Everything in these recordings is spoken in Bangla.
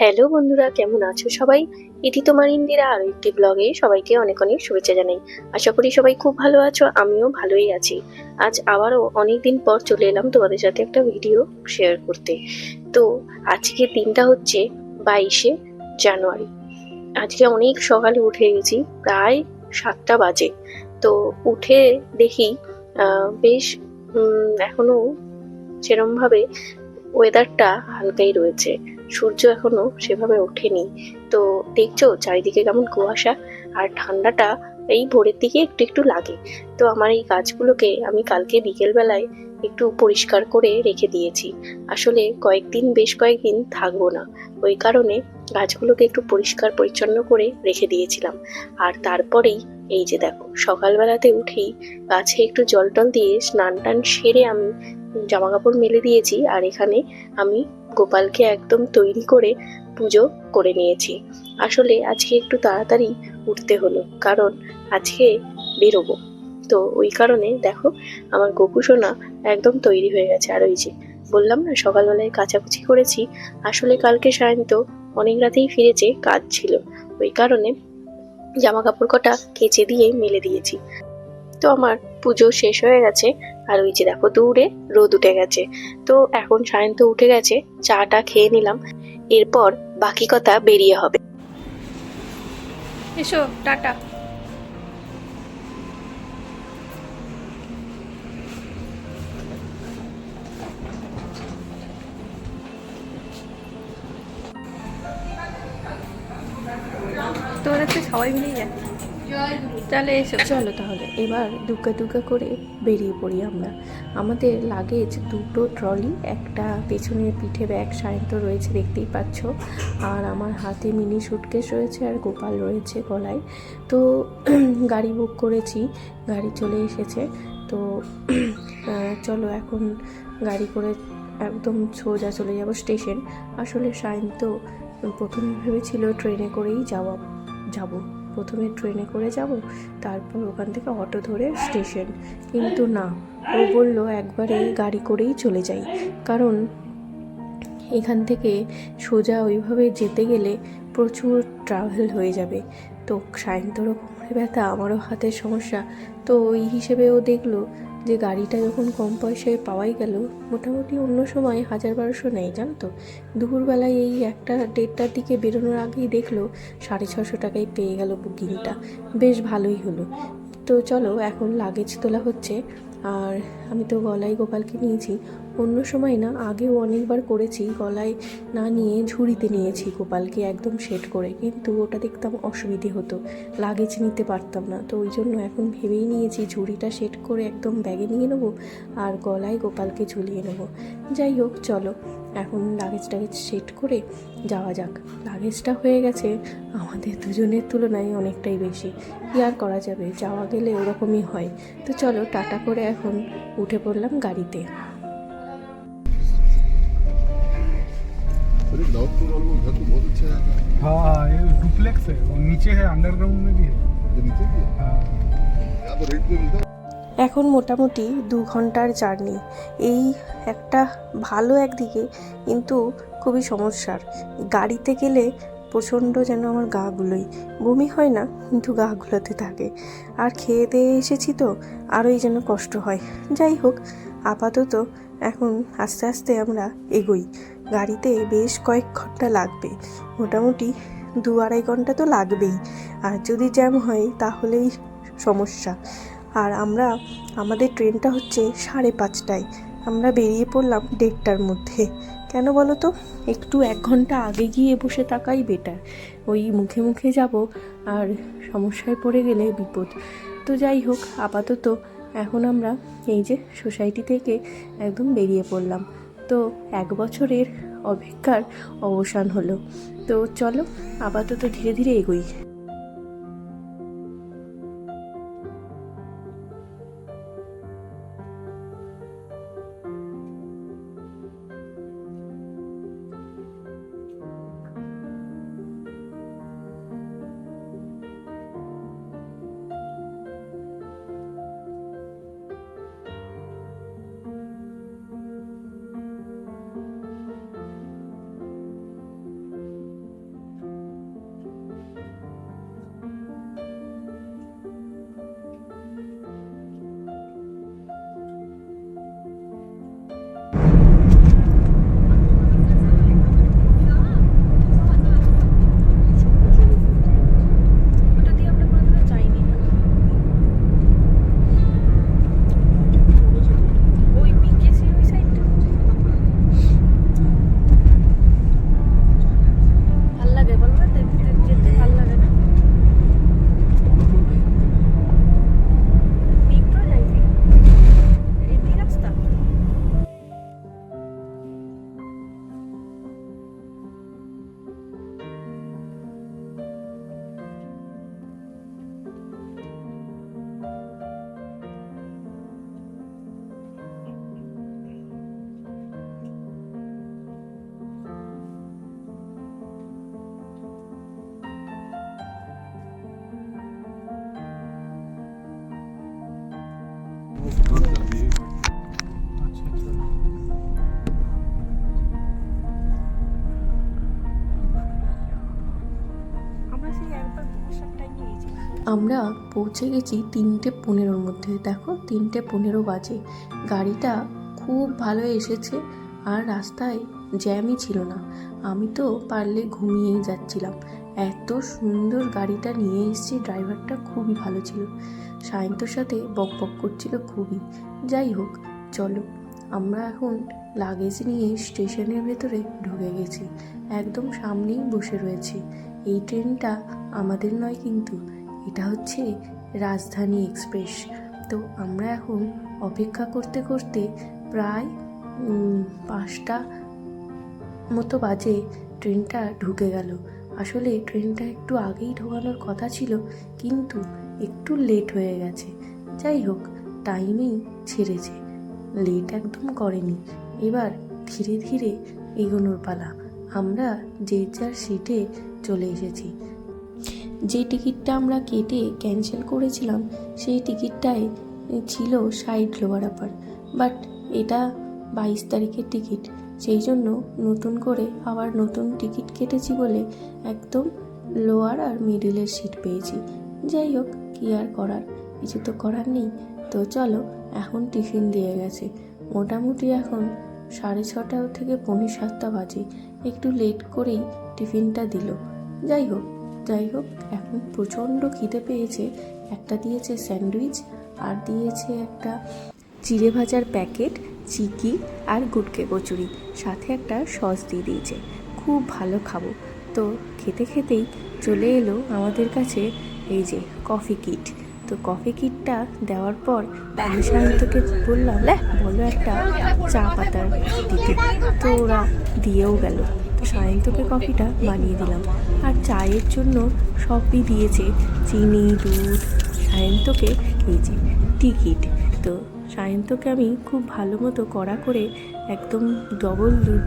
হ্যালো বন্ধুরা কেমন আছো সবাই? এটি তোমার ইন্দিরা আরও একটি ব্লগে সবাইকে অনেক অনেক শুভেচ্ছা জানাই। আশা করি সবাই খুব ভালো আছো আমিও ভালোই আছি। আজ আবারও অনেক দিন পর চলে এলাম তোমাদের সাথে একটা ভিডিও শেয়ার করতে। তো আজকের দিনটা হচ্ছে বাইশে জানুয়ারি। আজকে অনেক সকালে উঠে গেছি প্রায় সাতটা বাজে। তো উঠে দেখি বেশ উম, এখনও সেরমভাবে ওয়েদারটা হালকাই রয়েছে। সূর্য এখনও সেভাবে ওঠেনি। তো দেখছ চারিদিকে কেমন কুয়াশা আর ঠান্ডাটা এই ভোরের দিকে একটু একটু লাগে। তো আমার এই গাছগুলোকে আমি কালকে বিকেলবেলায় একটু পরিষ্কার করে রেখে দিয়েছি। আসলে কয়েকদিন বেশ কয়েকদিন থাকব না। ওই কারণে গাছগুলোকে একটু পরিষ্কার পরিচ্ছন্ন করে রেখে দিয়েছিলাম। আর তারপরেই এই যে দেখো, সকালবেলাতে উঠেই গাছে একটু জল টল দিয়ে স্নান টান সেরে আমি জামা কাপড় মেলে দিয়েছি। আর এখানে আমি গোপালকে একদম তৈরি করে পুজো করে নিয়েছি। আসলে আজকে একটু তাড়াতাড়ি উঠতে হলো, কারণ আজকে বেরোবো। তো ওই কারণে দেখো, আমার গোপুসোনা একদম তৈরি হয়ে গেছে। আর ওই যে বললাম না, সকালবেলায় কাচাকুচি করেছি। আসলে কালকে সায়ন্ত অনেক রাতেই ফিরেছে, কাজ ছিল। ওই কারণে জামা কাপড় কটা কেচে দিয়ে মেলে দিয়েছি। তো আমার পুজো শেষ হয়ে গেছে আর ওই যে দেখো দূরে রোদ উঠে গেছে। তো এখন সায়ন্ত উঠে গেছে, চাটা খেয়ে নিলাম, এরপর বাকি কথা বেরিয়ে হবে। এসো, টাটা। তোর তো সবাই মিলেই যায় তাহলে এসো। চলো তাহলে, এবার দুগ্গা দুগ্গা করে বেরিয়ে পড়ি আমরা। আমাদের লাগেজ দুটো ট্রলি একটা পেছনের পিঠে ব্যাগ সায়ন্ত রয়েছে, দেখতেই পাচ্ছ। আর আমার হাতে মিনি সুটকেস রয়েছে আর গোপাল রয়েছে গলায়। তো গাড়ি বুক করেছি, গাড়ি চলে এসেছে। তো চলো এখন গাড়ি করে একদম সোজা চলে যাব স্টেশন আসলে সায়ন্ত প্রথমে ভেবেছিল ট্রেনে করেই যাওয়া, যাব। প্রথমে ট্রেনে করে যাব, তারপর ওখান থেকে অটো ধরে স্টেশন। কিন্তু না, ও বলল একবারে গাড়ি করেই চলে যাই। কারণ এখান থেকে সোজা ওইভাবে যেতে গেলে প্রচুর ট্রাভেল হয়ে যাবে। তো সায়ন্তরও কোমরে ব্যথা, আমারও হাতের সমস্যা। তো ওই হিসেবে ও দেখল যে গাড়িটা যখন কম পয়সায় পাওয়াই গেল, মোটামুটি অন্য সময় হাজার বারোশো নেয়, জানো তো? দুপুরবেলায় এই একটা দেড়টার দিকে বেরোনোর আগেই দেখল সাড়ে ছশো টাকায় পেয়ে গেল বুকিংটা। বেশ ভালোই হলো। তো চলো, এখন লাগেজ তোলা হচ্ছে। আর আমি তো গলায় গোপালকে নিয়েছি। অন্য সময় না, আগেও অনেকবার করেছি, গলায় না নিয়ে ঝুড়িতে নিয়েছি গোপালকে একদম সেট করে, কিন্তু ওটা দেখতাম অসুবিধে হতো, লাগেজ নিতে পারতাম না, তো ওই জন্য এখন ভেবেই নিয়েছি ঝুড়িটা সেট করে একদম ব্যাগে নিয়ে নেব আর গলায় গোপালকে ঝুলিয়ে নেব। যাই হোক, চলো, এখন লাগেজ টাগেজ সেট করে যাওয়া যাক। লাগেজটা হয়ে গেছে, আমাদের দুজনের তুলনায় অনেকটাই বেশি, কি আর করা যাবে, যাওয়া গেলে ওরকমই হয়। তো চলো, টাটা করে এখন উঠে পড়লাম গাড়িতে। अरे लॉक तो वालों का घर तो बहुत अच्छा है हाँ ये डुप्लेक्स है वो नीचे है अंडरग्राउंड में भी है जो नीचे भी है हाँ यहाँ तो रेट में मिलता है এখন মোটামুটি দু ঘন্টার জার্নি এই একটা ভালো একদিকে কিন্তু খুবই সমস্যার গাড়িতে গেলে প্রচণ্ড যেন আমার গা গুলোই বমি হয় না কিন্তু গা গুলোতে থাকে আর খেয়ে দিয়ে এসেছি তো আরোই যেন কষ্ট হয় যাই হোক আপাতত এখন আস্তে আস্তে আমরা এগোই। গাড়িতে বেশ কয়েক ঘণ্টা লাগবে। মোটামুটি দু আড়াই ঘণ্টা তো লাগবেই। আর যদি জ্যাম হয়, তাহলেই সমস্যা। আর আমরা, আমাদের ট্রেনটা হচ্ছে সাড়ে পাঁচটায়। আমরা বেরিয়ে পড়লাম দেড়টার মধ্যে। কেন বলো তো? একটু এক ঘণ্টা আগে গিয়ে বসে থাকাই বেটার ওই মুখে মুখে যাব, আর সমস্যায় পড়ে গেলে বিপদ। তো যাই হোক, আপাতত এখন আমরা এই যে সোসাইটি থেকে একদম বেরিয়ে পড়লাম। তো এক বছরের অপেক্ষার অবসান হলো। তো চলো, আপাতত ধীরে ধীরে এগোই। আমরা পৌঁছে গেছি তিনটে পনেরোর মধ্যে। দেখো, তিনটে পনেরো বাজে। গাড়িটা খুব ভালো এসেছে আর রাস্তায় জ্যামই ছিল না। আমি তো পারলে ঘুমিয়েই যাচ্ছিলাম। এত সুন্দর গাড়িটা নিয়ে এসেছি, ড্রাইভারটা খুবই ভালো ছিল। সায়ন্তর সাথে বক বক করছিল খুবই। যাই হোক, চলো। আমরা এখন লাগেজ নিয়ে স্টেশনের ভেতরে ঢুকে গেছি। একদম সামনেই বসে রয়েছি। এই ট্রেনটা আমাদের নয় কিন্তু। এটা হচ্ছে রাজধানী এক্সপ্রেস। তো আমরা এখন অপেক্ষা করতে করতে প্রায় পাঁচটা মতো বাজে ট্রেনটা ঢুকে গেল। আসলে ট্রেনটা একটু আগেই ঢোকানোর কথা ছিল, কিন্তু একটু লেট হয়ে গেছে। যাই হোক, টাইমেই ছেড়েছে। লেট একদম করেনি। এবার ধীরে ধীরে এগোনোর পালা। আমরা যে যার সিটে চলে এসেছি। যে টিকিটটা আমরা কেটে ক্যান্সেল করেছিলাম, সেই টিকিটটায় ছিল সাইড লোয়ার আপার। বাট এটা বাইশ তারিখের টিকিট। সেই জন্য নতুন করে আবার নতুন টিকিট কেটেছি বলে একদম লোয়ার আর মিডিলের সিট পেয়েছি। যাই হোক, কী আর করার? কিছু তো করার নেই। তো চলো, এখন টিফিন দিয়ে গেছে। মোটামুটি এখন সাড়ে ছটা থেকে পৌনে সাতটা বাজে। একটু লেট করেই টিফিনটা দিল। যাই হোক যাই হোক এখন প্রচণ্ড খিদে পেয়েছে। একটা দিয়েছে স্যান্ডউইচ, আর দিয়েছে একটা চিড়ে ভাজার প্যাকেট, চিকি আর গুটকে কচুরি। সাথে একটা সস দিয়ে দিয়েছে। খুব ভালো খাব। তো খেতে খেতেই চলে এলো আমাদের কাছে এই যে কফি কিট। তো কফি কিটটা দেওয়ার পর আমি সায়ন্তকে বললাম বলো একটা চা পাতার দিতে। তো ওরা দিয়েও গেল। সায়ন্তকে কফিটা বানিয়ে দিলাম। আর চায়ের জন্য সবই দিয়েছে। চিনি, দুধ সায়ন্তকে যে টিকিট। তো সায়ন্তকে আমি খুব ভালো মতো কড়া করে একদম ডবল দুধ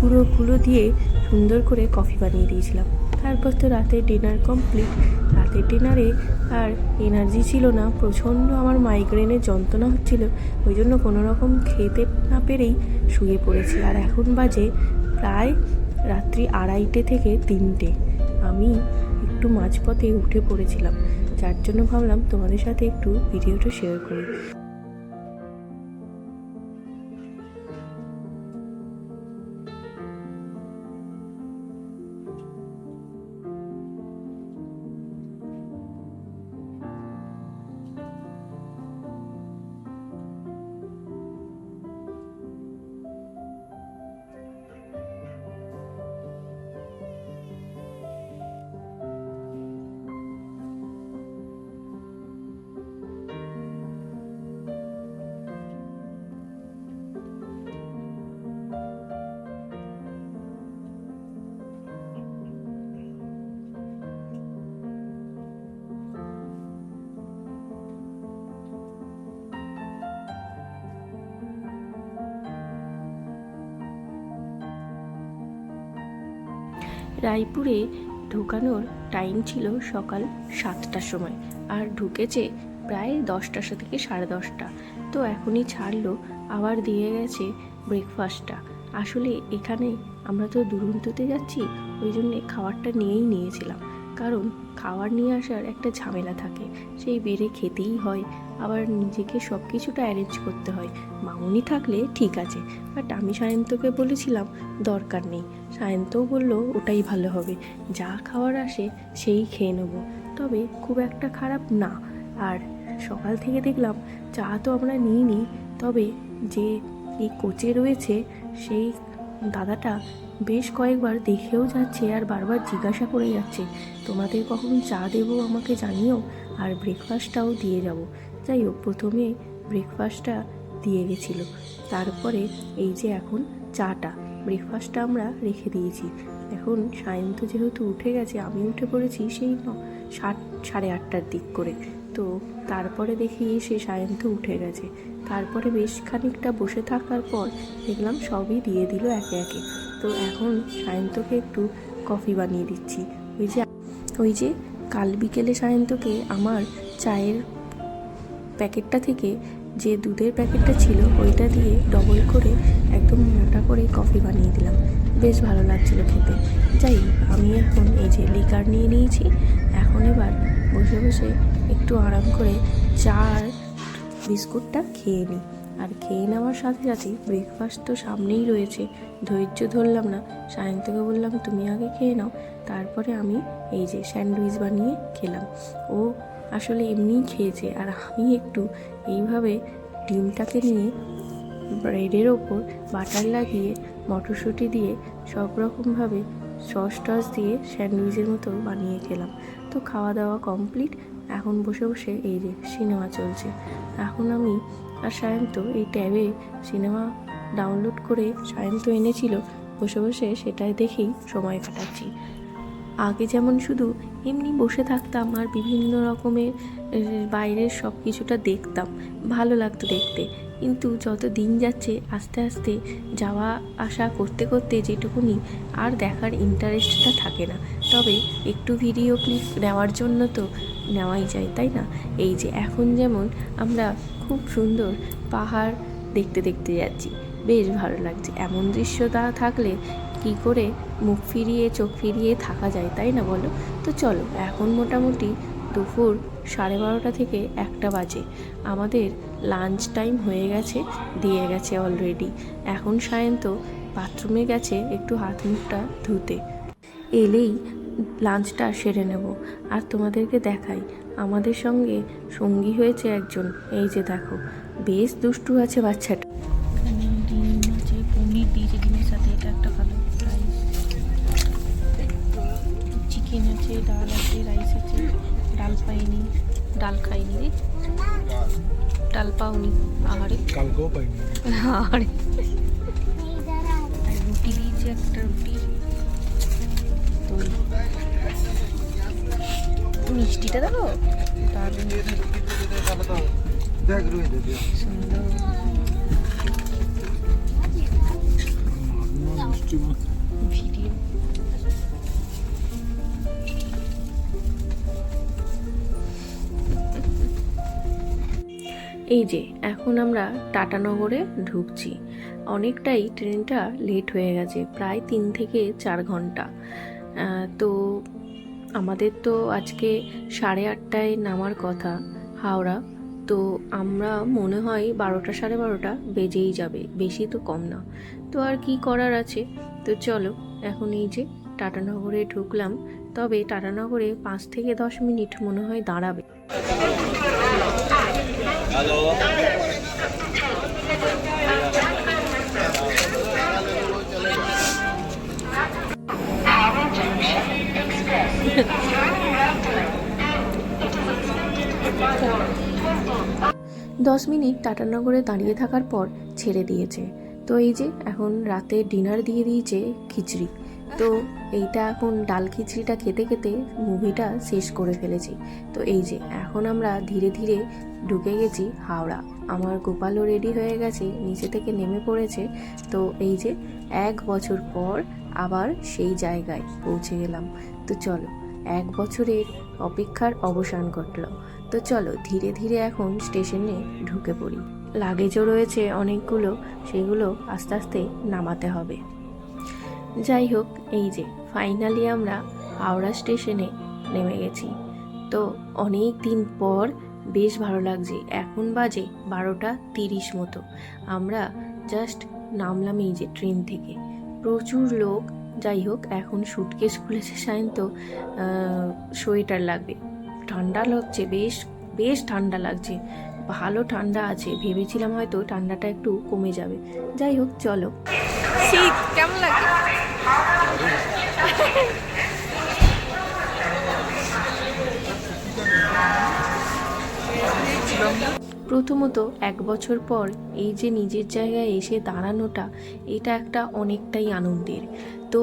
গুঁড়ো গুঁড়ো দিয়ে সুন্দর করে কফি বানিয়ে দিয়েছিলাম। তারপর তো রাতের ডিনার কমপ্লিট রাতের ডিনারে আর এনার্জি ছিল না। প্রচণ্ড আমার মাইগ্রেনের যন্ত্রণা হচ্ছিল। ওই জন্য কোনো রকম খেতে না পেরেই শুয়ে পড়েছি। আর এখন বাজে প্রায় রাত্রি আড়াইটে থেকে তিনটে। আমি একটু মাঝপথে উঠে পড়েছিলাম। যার জন্য ভাবলাম তোমাদের সাথে একটু ভিডিওটা শেয়ার করি। রায়পুরে ঢোকানোর টাইম ছিল সকাল সাতটার সময় আর ঢুকেছে প্রায় দশটার থেকে সাড়ে দশটা। তো এখনই ছাড়লো, আবার দিয়ে গেছে ব্রেকফাস্টটা আসলে এখানে আমরা তো দুরন্ততে যাচ্ছি, ওই জন্যে খাবারটা নিয়েই নিয়েছিলাম। কারণ খাবার নিয়ে আসার একটা ঝামেলা থাকে, সেই বেড়ে খেতেই হয়। আবার নিজেকে সব কিছুটা অ্যারেঞ্জ করতে হয়। মামুনি থাকলে ঠিক আছে বাট আমি সায়ন্তকে বলেছিলাম, দরকার নেই। সায়ন্তও বলল, ওটাই ভালো হবে। যা খাওয়ার আসে সেই খেয়ে নেব। তবে খুব একটা খারাপ না। আর সকাল থেকে দেখলাম চা তো আমরা নিই নি তবে যে এই কোচে রয়েছে, সেই দাদাটা বেশ কয়েকবার দেখেও যাচ্ছে আর বারবার জিজ্ঞাসা করে যাচ্ছে, তোমাদের কখন চা দেবো আমাকে জানিও? আর ব্রেকফাস্টটাও দিয়ে যাব। যাই হোক, প্রথমে ব্রেকফাস্টটা দিয়ে গেছিল। তারপরে এই যে এখন চাটা। ব্রেকফাস্টটা আমরা রেখে দিয়েছি। এখন সায়ন্ত যেহেতু উঠে গেছে, আমি উঠে পড়েছি সেই সাত, সাড়ে আটটার দিক করে। তো তারপরে দেখি সে সায়ন্ত উঠে গেছে। তারপরে বেশ খানিকটা বসে থাকার পর দেখলাম সবই দিয়ে দিল একে একে। তো এখন সায়ন্তকে একটু কফি বানিয়ে দিচ্ছি। ওই যে ওই যে কাল বিকেলে সায়ন্তকে আমার চায়ের প্যাকেটটা থেকে যে দুধের প্যাকেটটা ছিল, ওইটা দিয়ে ডবল করে একদম মোটা করে কফি বানিয়ে দিলাম। বেশ ভালো লাগছিল খেতে। যাই আমি এখন এই যে লিকার নিয়ে নিয়েছি, এখন এবার বসে বসে একটু আরাম করে চা আর বিস্কুটটা খেয়ে নিই। আর খেয়ে নেওয়ার সাথে সাথে ব্রেকফাস্ট তো সামনেই রয়েছে, ধৈর্য ধরলাম না। সায়ন্তকে বললাম, তুমি আগে খেয়ে নাও। তারপরে আমি এই যে স্যান্ডউইচ বানিয়ে খেলাম। ও আসলে এমনিই খেয়েছে। আর আমি একটু এইভাবে ডিমটাকে নিয়ে ব্রেডের ওপর বাটার লাগিয়ে, মটরশুঁটি দিয়ে সব রকমভাবে সস টস দিয়ে স্যান্ডউইচের মতো বানিয়ে খেলাম। তো খাওয়া দাওয়া কমপ্লিট। এখন বসে বসে এই যে সিনেমা চলছে। এখন আমি আর সায়ন্ত এই ট্যাবে সিনেমা ডাউনলোড করে সায়ন্ত এনেছিল। বসে বসে সেটাই দেখেই সময় কাটাচ্ছি। আগে যেমন শুধু এমনি বসে থাকতাম আর বিভিন্ন রকমের বাইরের সব কিছুটা দেখতাম। ভালো লাগতো দেখতে। কিন্তু যত দিন যাচ্ছে, আস্তে আস্তে যাওয়া, আসা করতে করতে যেটুকুনি আর দেখার ইন্টারেস্টটা থাকে না। তবে একটু ভিডিও ক্লিপ নেওয়ার জন্য তো নেওয়াই যায়, তাই না? এই যে এখন যেমন আমরা খুব সুন্দর পাহাড় দেখতে দেখতে যাচ্ছি। বেশ ভালো লাগছে। এমন দৃশ্য তা থাকলে কি করে মুখ ফিরিয়ে, চোখ ফিরিয়ে থাকা যায়, তাই না বলো? তো চলো, এখন মোটামুটি দুপুর সাড়ে বারোটা থেকে একটা বাজে। আমাদের লাঞ্চ টাইম হয়ে গেছে, দিয়ে গেছে অলরেডি এখন সায়ন্ত বাথরুমে গেছে একটু হাত মুখটা ধুতে। এলেই লাঞ্চটা সেরে নেব। আর তোমাদেরকে দেখাই, আমাদের সঙ্গে সঙ্গী হয়েছে একজন। এই যে দেখো, বেশ দুষ্টু আছে বাচ্চাটা। ডাল আছে রাইস আছে ডাল পাইনি ডাল খাইনি। রে ডাল পাওনি আহারে। কালকেও পাইনি আহারে রুটি দিয়েছে একটা রুটি মিষ্টিটা দেখো। দারুণ সুন্দর। এই যে, এখন আমরা টাটানগরে ঢুকছি। অনেকটাই ট্রেনটা লেট হয়ে গেছে, প্রায় তিন থেকে চার ঘণ্টা। তো আমাদের তো আজকে সাড়ে আটটায় নামার কথা, হাওড়া। তো আমরা মনে হয় বারোটা সাড়ে বারোটা বেজেই যাবে, বেশি তো কম না। তো আর কি করার আছে? তো চলো, এখন এই যে টাটানগরে ঢুকলাম, তবে টাটানগরে পাঁচ থেকে দশ মিনিট মনে হয় দাঁড়াবে। দশ মিনিট টাটানগরে দাঁড়িয়ে থাকার পর ছেড়ে দিয়েছে। তো এই যে, এখন রাতে ডিনার দিয়ে দিয়েছে খিচড়ি। তো এইটা এখন ডাল খিচড়িটা খেতে খেতে মুভিটা শেষ করে ফেলেছি। তো এই যে, এখন আমরা ধীরে ধীরে ঢুকে গেছি হাওড়া। আমার গোপালও রেডি হয়ে গেছে, নিচে থেকে নেমে পড়েছে। তো এই যে, এক বছর পর আবার সেই জায়গায় পৌঁছে গেলাম। তো চলো, এক বছরের অপেক্ষার অবসান ঘটলো। তো চলো, ধীরে ধীরে এখন স্টেশনে ঢুকে পড়ি। লাগেজও রয়েছে অনেকগুলো, সেগুলো আস্তে আস্তে নামাতে হবে। যাই হোক এই যে ফাইনালি আমরা হাওড়া স্টেশনে নেমে গেছি। তো অনেক দিন পর বেশ ভালো লাগছে, এখন বাজে বারোটা তিরিশ মতো। আমরা জাস্ট নামলাম এই যে ট্রেন থেকে। প্রচুর লোক যাই হোক এখন সুটকেস খুলেছে সায়ন্ত সোয়েটার লাগবে। ঠান্ডা লাগছে, বেশ বেশ ঠান্ডা লাগছে। ভালো ঠান্ডা আছে, ভেবেছিলাম হয়তো ঠান্ডাটা একটু কমে যাবে। যাই হোক চলো। শীত কেমন লাগে? প্রথমত এক বছর পর এই যে নিজের জায়গায় এসে দাঁড়ানোটা, এটা একটা অনেকটাই আনন্দের। তো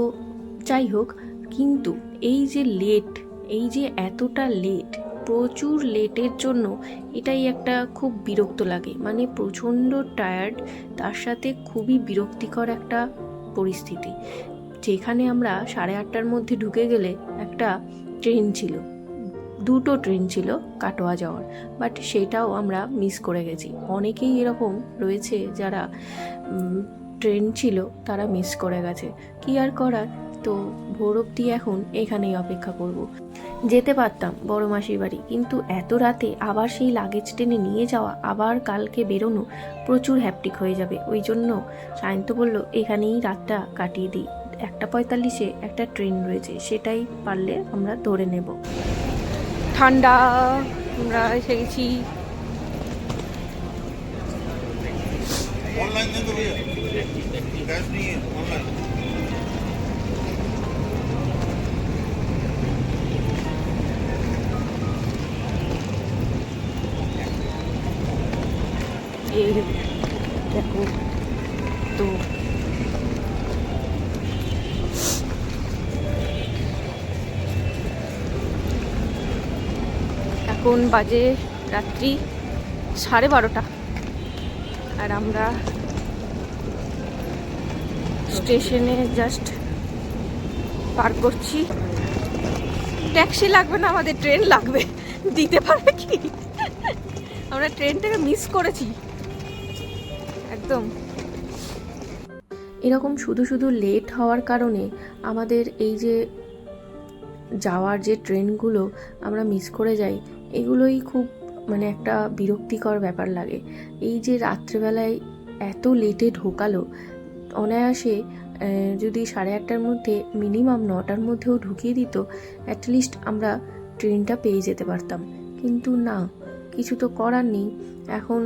যাই হোক, কিন্তু এই যে লেট এই যে এতটা লেট প্রচুর লেটের জন্য এটাই একটা খুব বিরক্ত লাগে। মানে প্রচণ্ড টায়ার্ড তার সাথে খুবই বিরক্তিকর একটা পরিস্থিতি। যেখানে আমরা সাড়ে আটটার মধ্যে ঢুকে গেলে একটা ট্রেন ছিল। দুটো ট্রেন ছিল কাটোয়া যাওয়ার বাট সেটাও আমরা মিস করে গেছি। অনেকেই এরকম রয়েছে যারা ট্রেন ছিল, তারা মিস করে গেছে। কি আর করার? তো ভোর অব্দি এখন এখানেই অপেক্ষা করব। যেতে পারতাম বড় মাসির বাড়ি কিন্তু এত রাতে আবার সেই লাগেজ টেনে নিয়ে যাওয়া আবার কালকে বেরোনো প্রচুর হ্যাপটিক হয়ে যাবে। ওই জন্য সায়ন্ত বলল এখানেই রাতটা কাটিয়ে দিই। একটা পঁয়তাল্লিশে একটা ট্রেন রয়েছে সেটাই পারলে আমরা ধরে নেব। ঠান্ডা আমরা এসে গেছি অনলাইন दे दो भैया कैश नहीं है ऑनलाइन এই দেখো তো এখন বাজে রাত্রি সাড়ে বারোটা আর আমরা স্টেশনে জাস্ট পার করছি ট্যাক্সি লাগবে না আমাদের ট্রেন লাগবে দিতে পারবে কি আমরা ট্রেনটাকে মিস করেছি একদম। এরকম শুধু শুধু লেট হওয়ার কারণে আমাদের এই যে যাওয়ার যে ট্রেনগুলো আমরা মিস করে যাই, এগুলোই খুব মানে একটা বিরক্তিকর ব্যাপার লাগে। এই যে রাত্রেবেলায় এত লেটে ঢোকালো, অনায়াসে যদি সাড়ে আটটার মধ্যে মিনিমাম নটার মধ্যেও ঢুকিয়ে দিত অ্যাটলিস্ট আমরা ট্রেনটা পেয়ে যেতে পারতাম। কিন্তু না, কিছু তো করার নেই। এখন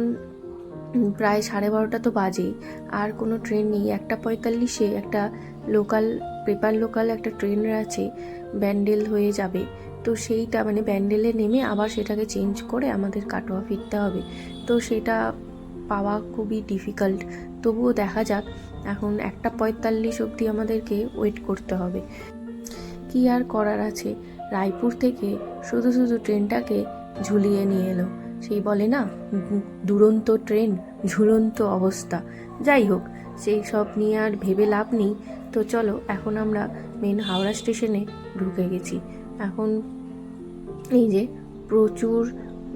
প্রায় সাড়ে বারোটা তো বাজেই। আর কোনো ট্রেন নেই। একটা পঁয়তাল্লিশে একটা লোকাল, পেপার লোকাল একটা ট্রেন আছে, ব্যান্ডেল হয়ে যাবে। তো সেইটা মানে ব্যান্ডেলে নেমে আবার সেটাকে চেঞ্জ করে আমাদের কাটোয়া ফিরতে হবে। তো সেটা পাওয়া খুবই ডিফিকাল্ট। তবুও দেখা যাক। এখন একটা পঁয়তাল্লিশ অবধি আমাদেরকে ওয়েট করতে হবে। কি আর করার আছে? রায়পুর থেকে শুধু শুধু ট্রেনটাকে ঝুলিয়ে নিয়ে এলো। সেই বলে না দুরন্ত ট্রেন, ঝুলন্ত অবস্থা। যাই হোক, সেই সব নিয়ে আর ভেবে লাভ নেই। তো চলো, এখন আমরা মেন হাওড়া স্টেশনে ঢুকে গেছি। এখন এই যে প্রচুর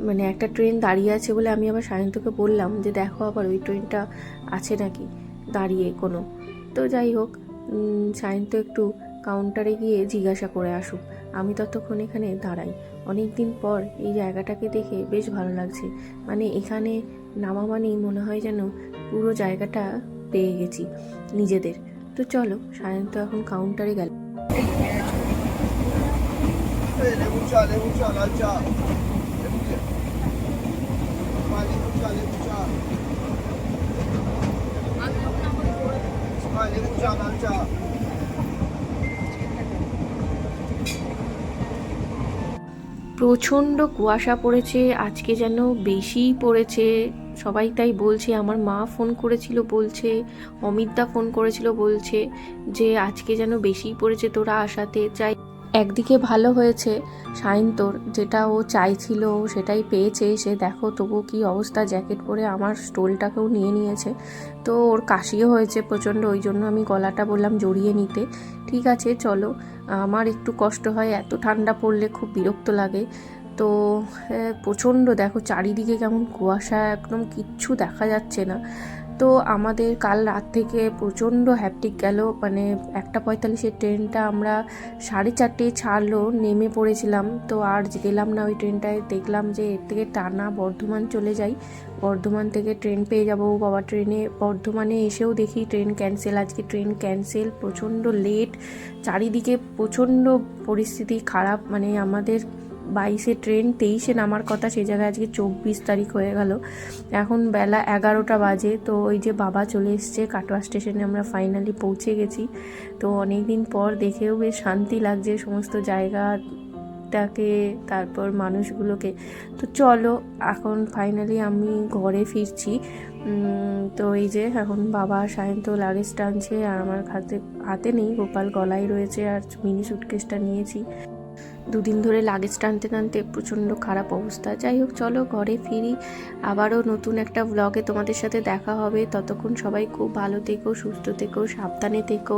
মানে একটা ট্রেন দাঁড়িয়ে আছে বলে আমি আবার সায়ন্তকে বললাম যে, দেখো আবার ওই ট্রেনটা আছে নাকি দাঁড়িয়ে কোনো? তো যাই হোক সায়ন্ত একটু কাউন্টারে গিয়ে জিজ্ঞাসা করে আসুক। আমি ততক্ষণ এখানে দাঁড়াই। অনেক দিন পর এই জায়গাটাকে দেখে বেশ ভালো লাগছে। মানে এখানে নামা মানেই মনে হয় যেন পুরো জায়গাটা পেয়ে গেছি নিজেদের। তো চলো, সায়ন্ত এখন কাউন্টারে গেল। চা প্রচণ্ড কুয়াশা পড়েছে, আজকে যেন বেশিই পড়েছে। সবাই তাই বলছে, আমার মা ফোন করেছিল বলছে, অমিতদা ফোন করেছিল বলছে যে আজকে যেন বেশিই পড়েছে তোরা আসাতে চাই একদিকে ভালো হয়েছে সায়ন্তর যেটা ও চাইছিল সেটাই পেয়েছে, সে দেখো তবু কি অবস্থা, জ্যাকেট পরে আমার স্টোলটাকেও নিয়ে নিয়েছে। তো ওর কাশিও হয়েছে প্রচণ্ড, ওই জন্য আমি গলাটা বললাম জড়িয়ে নিতে। ঠিক আছে, চলো। আমার একটু কষ্ট হয় এত ঠান্ডা পড়লে খুব বিরক্ত লাগে। তো প্রচণ্ড দেখো চারিদিকে কেমন কুয়াশা, একদম কিচ্ছু দেখা যাচ্ছে না। তো আমাদের কাল রাত থেকে প্রচণ্ড হ্যাপটিক গেল মানে একটা পঁয়তাল্লিশের ট্রেনটা আমরা সাড়ে চারটে ছাড়লো, নেমে পড়েছিলাম। তো আর গেলাম না ওই ট্রেনটায়, দেখলাম যে এর থেকে টানা বর্ধমান চলে যাই। বর্ধমান থেকে ট্রেন পেয়ে যাব বাবা ট্রেনে। বর্ধমানে এসেও দেখি ট্রেন ক্যান্সেল আজকে ট্রেন ক্যান্সেল প্রচণ্ড লেট চারিদিকে প্রচণ্ড পরিস্থিতি খারাপ মানে আমাদের বাইশে ট্রেন, তেইশে নামার কথা সে জায়গায় আজকে চব্বিশ তারিখ হয়ে গেল। এখন বেলা এগারোটা বাজে, তো ওই যে বাবা চলে এসছে, কাটোয়া স্টেশনে আমরা ফাইনালি পৌঁছে গেছি। তো অনেক দিন পর দেখেও বেশ শান্তি লাগছে, সমস্ত জায়গাটাকে, তারপর মানুষগুলোকে। তো চলো, এখন ফাইনালি আমি ঘরে ফিরছি। তো এই যে এখন বাবা সায়ন্ত লাগেজ টানছে, আর আমার হাতে হাতে নেই, গোপাল গলায় রয়েছে, আর মিনি সুটকেসটা নিয়েছি। দুদিন ধরে লাগেজ টানতে টানতে প্রচণ্ড খারাপ অবস্থা। যাই হোক, চলো ঘরে ফিরি। আবারও নতুন একটা ব্লগে তোমাদের সাথে দেখা হবে। ততক্ষণ সবাই খুব ভালো থেকো, সুস্থ থেকো, সাবধানে থেকো।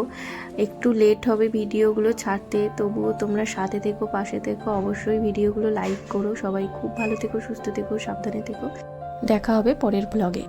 একটু লেট হবে ভিডিওগুলো ছাড়তে, তবুও তোমরা সাথে থেকো, পাশে থেকো। অবশ্যই ভিডিওগুলো লাইক করো। সবাই খুব ভালো থেকো, সুস্থ থেকো, সাবধানে থেকো। দেখা হবে পরের ব্লগে